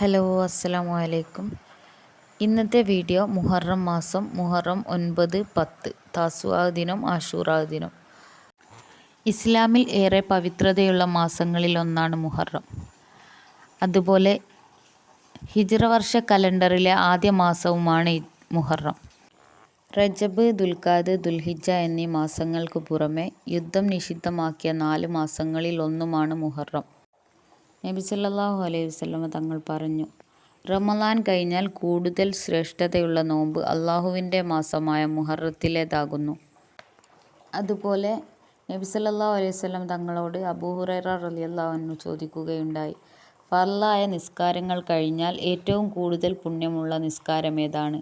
Hello അസ്സലാമു അലൈക്കും ഇന്നത്തെ വീഡിയോ മുഹറം മാസം മുഹറം ഒൻപത് പത്ത് താസുആ ദിനം ആഷൂറാ ദിനം ഇസ്ലാമിൽ ഏറെ പവിത്രതയുള്ള മാസങ്ങളിൽ ഒന്നാണ് മുഹറം. അതുപോലെ ഹിജ്റ വർഷ കലണ്ടറിലെ ആദ്യ മാസവുമാണ് മുഹറം. റജബ് ദുൽഖാദ് ദുൽഹിജ എന്നീ മാസങ്ങൾക്ക് പുറമെ യുദ്ധം നിഷിദ്ധമാക്കിയ നാല് മാസങ്ങളിൽ ഒന്നുമാണ് മുഹറം. നബി സല്ലല്ലാഹു അലൈഹി വസ്ലമ തങ്ങൾ പറഞ്ഞു റമളാൻ കഴിഞ്ഞാൽ കൂടുതൽ ശ്രേഷ്ഠതയുള്ള നോമ്പ് അള്ളാഹുവിന്റെ മാസമായ മുഹറത്തിലേതാകുന്നു. അതുപോലെ നബി സല്ലല്ലാഹു അലൈഹി വസല്ലം തങ്ങളോട് അബൂഹുറൈറ റളിയല്ലാഹു അൻഹു ചോദിക്കുകയുണ്ടായി ഫർളായ നിസ്കാരങ്ങൾ കഴിഞ്ഞാൽ ഏറ്റവും കൂടുതൽ പുണ്യമുള്ള നിസ്കാരം ഏതാണ്?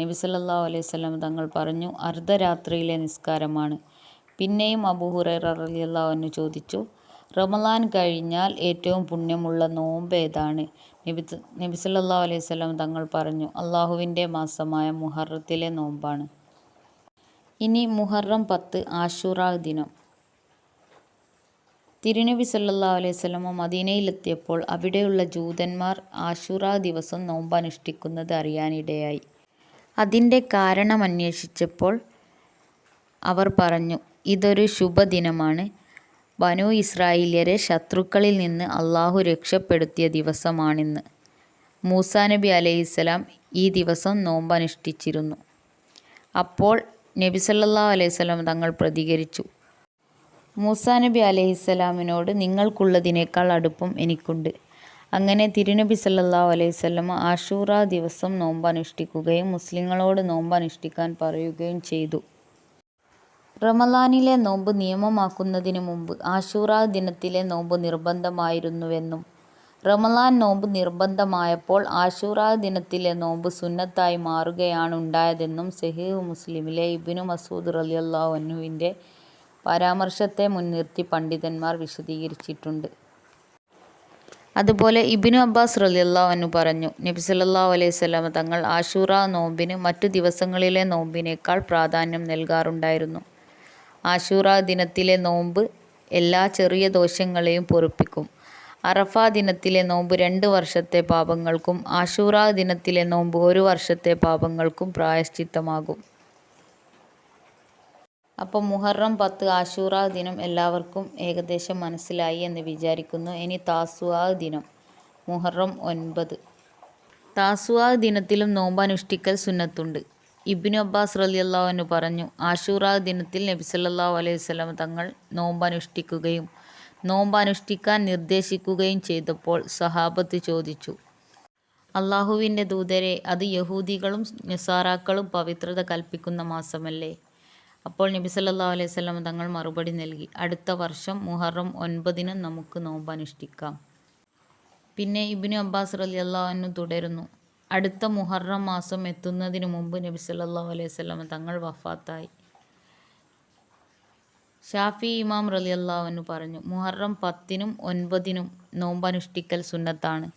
നബി സല്ലല്ലാഹു അലൈഹി വസല്ലം തങ്ങൾ പറഞ്ഞു അർദ്ധരാത്രിയിലെ നിസ്കാരമാണ്. പിന്നെയും അബൂഹുറൈറ റളിയല്ലാഹു അൻഹു ചോദിച്ചു റമളാൻ കഴിഞ്ഞാൽ ഏറ്റവും പുണ്യമുള്ള നോമ്പ് ഏതാണ്? നബി നബി സല്ലല്ലാഹു അലൈഹി വസല്ലം തങ്ങൾ പറഞ്ഞു അള്ളാഹുവിന്റെ മാസമായ മുഹറത്തിലെ നോമ്പാണ്. ഇനി മുഹറം പത്ത് ആഷുറാ ദിനം. തിരുനബി സല്ലല്ലാഹു അലൈഹി വസല്ലമ മദീനയിലെത്തിയപ്പോൾ അവിടെയുള്ള ജൂതന്മാർ ആഷുറാ ദിവസം നോമ്പ് അനുഷ്ഠിക്കുന്നത് അറിയാനിടയായി. അതിന്റെ കാരണം അന്വേഷിച്ചപ്പോൾ അവർ പറഞ്ഞു ഇതൊരു ശുഭദിനമാണ്. ബനു ഇസ്രായേല്യരെ ശത്രുക്കളിൽ നിന്ന് അള്ളാഹു രക്ഷപ്പെടുത്തിയ ദിവസമാണിന്ന്. മൂസാ നബി അലൈഹിസ്സലാം ഈ ദിവസം നോമ്പനുഷ്ഠിച്ചിരുന്നു. അപ്പോൾ നബി സല്ലാ അലൈഹി വസല്ലം തങ്ങൾ പ്രതികരിച്ചു. മൂസാ നബി അലൈഹിസ്സലാമിനോട് നിങ്ങൾക്കുള്ളതിനേക്കാൾ അടുപ്പം എനിക്കുണ്ട്. അങ്ങനെ തിരുനബി സല്ലാ അലൈഹി വസല്ലമ ആഷൂറ ദിവസം നോമ്പനുഷ്ഠിക്കുകയും മുസ്ലിങ്ങളോട് നോമ്പനുഷ്ഠിക്കാൻ പറയുകയും ചെയ്തു. റമളാനിലെ നോമ്പ് നിയമമാക്കുന്നതിന് മുമ്പ് ആഷൂറ ദിനത്തിലെ നോമ്പ് നിർബന്ധമായിരുന്നുവെന്നും റമളാൻ നോമ്പ് നിർബന്ധമായപ്പോൾ ആഷൂറ ദിനത്തിലെ നോമ്പ് സുന്നത്തായി മാറുകയാണ് ഉണ്ടായതെന്നും സഹീഹ് മുസ്ലിമിലെ ഇബ്നു മസൂദ് റളിയല്ലാഹു അൻഹുവിന്റെ പരാമർശത്തെ മുൻനിർത്തി പണ്ഡിതന്മാർ വിശദീകരിച്ചിട്ടുണ്ട്. അതുപോലെ ഇബ്നു അബ്ബാസ് അൻഹു പറഞ്ഞു നബി സല്ലല്ലാഹു അലൈഹി വസല്ലമ തങ്ങൾ ആഷൂറ നോമ്പിന് മറ്റു ദിവസങ്ങളിലെ നോമ്പിനേക്കാൾ പ്രാധാന്യം നൽകാറുണ്ടായിരുന്നു. ആഷൂറ ദിനത്തിലെ നോമ്പ് എല്ലാ ചെറിയ ദോഷങ്ങളെയും പൊറുപ്പിക്കും. അറഫ ദിനത്തിലെ നോമ്പ് രണ്ട് വർഷത്തെ പാപങ്ങൾക്കും ആശൂറ ദിനത്തിലെ നോമ്പ് ഒരു വർഷത്തെ പാപങ്ങൾക്കും പ്രായശ്ചിത്തമാകും. അപ്പോൾ മുഹറം പത്ത് ആശൂറ ദിനം എല്ലാവർക്കും ഏകദേശം മനസ്സിലായി എന്ന് വിചാരിക്കുന്നു. ഇനി താസുവ ദിനം മുഹറം ഒൻപത്. താസുവ ദിനത്തിലും നോമ്പ് അനുഷ്ഠിക്കൽ സുന്നത്തുണ്ട്. ഇബ്നു അബ്ബാസ് റളിയല്ലാഹു അൻഹു പറഞ്ഞു ആഷൂറ ദിനത്തിൽ നബി സല്ലല്ലാഹു അലൈഹി വസല്ലം തങ്ങൾ നോമ്പനുഷ്ഠിക്കുകയും നോമ്പനുഷ്ഠിക്കാൻ നിർദ്ദേശിക്കുകയും ചെയ്തപ്പോൾ സഹാബത്ത് ചോദിച്ചു അള്ളാഹുവിന്റെ ദൂതരെ അത് യഹൂദികളും നിസാറാക്കളും പവിത്രത കൽപ്പിക്കുന്ന മാസമല്ലേ അപ്പോൾ നബി സല്ലല്ലാഹു അലൈഹി വസല്ലം തങ്ങൾ മറുപടി നൽകി അടുത്ത വർഷം മുഹറം ഒൻപതിന് നമുക്ക് നോമ്പനുഷ്ഠിക്കാം പിന്നെ ഇബ്നു അബ്ബാസ് റളിയല്ലാഹു അൻഹു തുടരുന്നു അടുത്ത മുഹറം മാസം എത്തുന്നതിന് മുമ്പ് നബി സല്ലല്ലാഹു അലൈഹി വസല്ലം തങ്ങൾ വഫാത്തായി. ഷാഫി ഇമാം അൻഹു പറഞ്ഞു മുഹറം പത്തിനും ഒൻപതിനും നോമ്പനുഷ്ഠിക്കൽ സുന്നത്താണ്.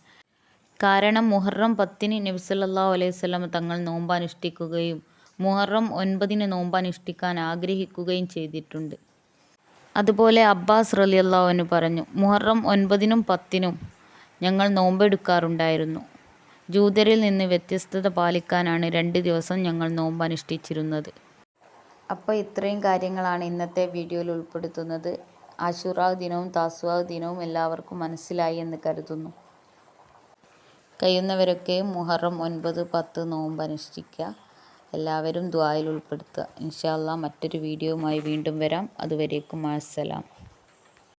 കാരണം മുഹറം പത്തിന് നബി സല്ലല്ലാഹു അലൈഹി വസല്ലം തങ്ങൾ നോമ്പനുഷ്ഠിക്കുകയും മുഹറം ഒൻപതിന് നോമ്പനുഷ്ഠിക്കാൻ ആഗ്രഹിക്കുകയും ചെയ്തിട്ടുണ്ട്. അതുപോലെ അബ്ബാസ് അൻഹു പറഞ്ഞു മുഹറം ഒൻപതിനും പത്തിനും ഞങ്ങൾ നോമ്പെടുക്കാറുണ്ടായിരുന്നു. ജൂതരിൽ നിന്ന് വ്യത്യസ്തത പാലിക്കാനാണ് രണ്ട് ദിവസം ഞങ്ങൾ നോമ്പ് അനുഷ്ഠിച്ചിരുന്നത് അപ്പോൾ ഇത്രയും കാര്യങ്ങളാണ് ഇന്നത്തെ വീഡിയോയിൽ ഉൾപ്പെടുത്തുന്നത്. ആശുറാവ് ദിനവും താസുവാ ദിനവും എല്ലാവർക്കും മനസ്സിലായി എന്ന് കരുതുന്നു. കഴിയുന്നവരൊക്കെ മുഹറം ഒൻപത് പത്ത് നോമ്പ് അനുഷ്ഠിക്കുക എല്ലാവരും ദ്വായിൽ ഉൾപ്പെടുത്തുക. ഇൻഷാല്ല മറ്റൊരു വീഡിയോയുമായി വീണ്ടും വരാം. അതുവരേക്കും അസ്സലാം.